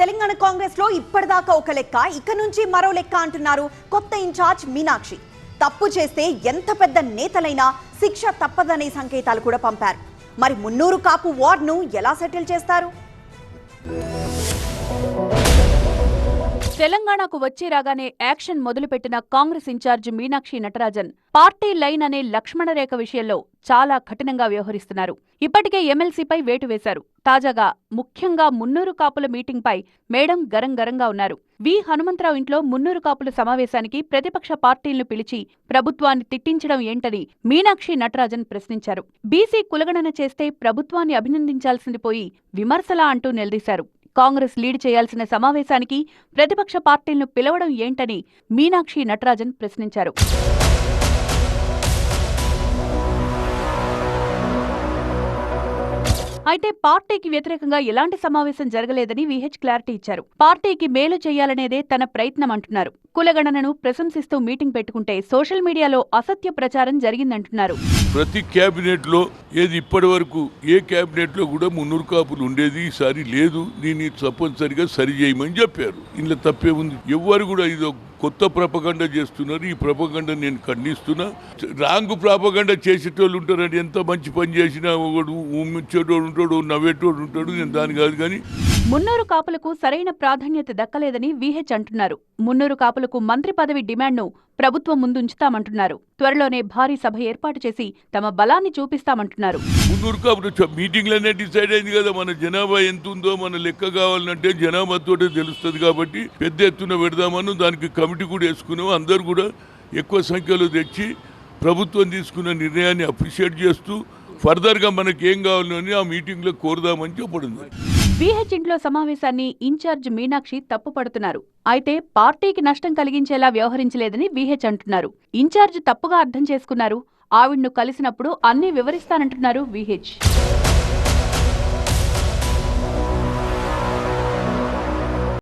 తెలంగాణ కాంగ్రెస్లో ఇప్పటిదాకా ఒక లెక్క ఇక నుంచి మరో లెక్క అంటున్నారు కొత్త ఇన్ఛార్జ్ మీనాక్షి. తప్పు చేస్తే ఎంత పెద్ద నేతలైనా శిక్ష తప్పదనే సంకేతాలు కూడా పంపారు. మరి మున్నూరు కాపు వార్డును ఎలా సెటిల్ చేస్తారు? తెలంగాణకు వచ్చే రాగానే యాక్షన్ మొదలుపెట్టిన Congress incharge Meenakshi Natarajan party line అనే లక్ష్మణరేఖ విషయంలో చాలా కఠినంగా వ్యవహరిస్తున్నారు. ఇప్పటికే ఎమ్మెల్సీపై వేటు వేశారు. తాజాగా ముఖ్యంగా మున్నూరు కాపుల మీటింగ్పై మేడం గరం గరంగా ఉన్నారు. వి. హనుమంతరావు ఇంట్లో మున్నూరు కాపుల సమావేశానికి ప్రతిపక్ష పార్టీలను పిలిచి ప్రభుత్వాన్ని తిట్టించడం ఏంటని మీనాక్షి నటరాజన్ ప్రశ్నించారు. బీసీ కులగణన చేస్తే ప్రభుత్వాన్ని అభినందించాల్సింది పోయి విమర్శలా అంటూ నిలదీశారు. కాంగ్రెస్ లీడ్ చేయాల్సిన సమావేశానికి ప్రతిపక్ష పార్టీలను పిలవడం ఏంటని మీనాక్షి నటరాజన్ ప్రశ్నించారు. అయితే పార్టీకి వ్యతిరేకంగా ఎలాంటి సమావేశం జరగలేదని విహెచ్ క్లారిటీ ఇచ్చారు. పార్టీకి మేలు చేయాలనేదే తన ప్రయత్నం అంటున్నారు. కులగణనను ప్రశంసిస్తూ మీటింగ్ పెట్టుకుంటే సోషల్ మీడియాలో అసత్య ప్రచారం జరిగిందంటున్నారు. ప్రతి కేబినెట్లో ఏది ఇప్పటి వరకు ఏ కేబినెట్లో కూడా మున్నూరు కాపులు ఉండేది ఈసారి లేదు. దీన్ని తప్పనిసరిగా సరి చేయమని చెప్పారు. ఇందులో తప్పే ఉంది. ఎవ్వరు కూడా ఇది కొత్త ప్రపగండ చేస్తున్నారు. ఈ ప్రపగండ నేను ఖండిస్తున్నా. రాంగ్ ప్రపగండ చేసేటోళ్ళు ఉంటారని ఎంత మంచి పని చేసినా ఒకడు ఉమ్మిచ్చేటోడు ఉంటాడు నవ్వేటోడు ఉంటాడు. నేను దాని కాదు కానీ మున్నూరు కాపులకు సరైన ప్రాధాన్యత దక్కలేదని వీహెచ్ అంటున్నారు. మున్నూరు కాపులకు మంత్రి పదవి డిమాండ్ను ప్రభుత్వం ముందుంచుతామంటున్నారు. త్వరలోనే భారీ సభ ఏర్పాటు చేసి తమ బలాన్ని చూపిస్తామంటున్నారు. మున్నూరు కాపులు మీటింగ్లోనే డిసైడ్ అయింది కదా మన జనాభా ఎంత ఉందో మన లెక్క కావాలంటే జనాభాతోటే తెలుస్తుంది కాబట్టి పెద్ద ఎత్తున పెడదామని దానికి కమిటీ కూడా వేసుకున్నాం. అందరు కూడా ఎక్కువ సంఖ్యలో తెచ్చి ప్రభుత్వం తీసుకున్న నిర్ణయాన్ని అప్రిషియేట్ చేస్తూ ఫర్దర్గా మనకేం కావాలని ఆ మీటింగ్లో కోరుదామని చెప్పడింది బీహెచ్ ఇంట్లో సమావేశాన్ని ఇన్ఛార్జ్ మీనాక్షి తప్పుపడుతున్నారు అయితే పార్టీకి నష్టం కలిగించేలా వ్యవహరించలేదని బీహెచ్ అంటున్నారు. ఇన్ఛార్జ్ తప్పుగా అర్థం చేసుకున్నారు. ఆవిడ్ను కలిసినప్పుడు అన్నీ వివరిస్తానంటున్నారు బీహెచ్.